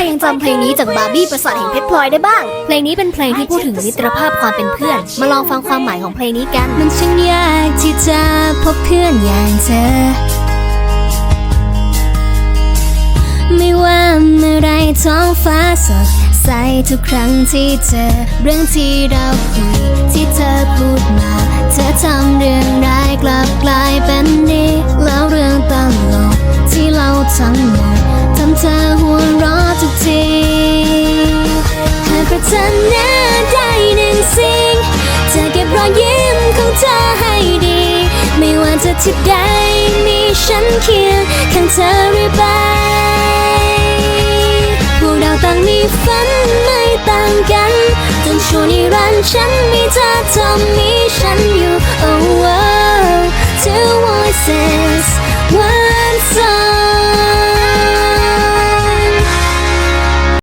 รยังจำเพลงนี้จากบาร์บี้ประสาทแห่งเพชรพลอยได้บ้าง เพลงนี้เป็นเพลงที่พูดถึงมิตรภาพความเป็นเพื่อน มาลองฟังความหมายของเพลงนี้กัน มันช่างยากที่จะพบเพื่อนอย่างเธอ ไม่ว่าเมื่อไรท้องฟ้าสดใสทุกครั้งที่เจอ เรื่องที่เราคุยที่เธอพูดมา เธอทำเรื่อง เธอให้ดี ไม่ว่าจะที่ใดมีฉันเคียงข้างเธอเรื่อยไปพวกเราต่างมีฝันไม่ต่างกัน จนชั่วนิรันดร์ฉันมีเธอเธอมีฉันอยู่ oh, oh two voices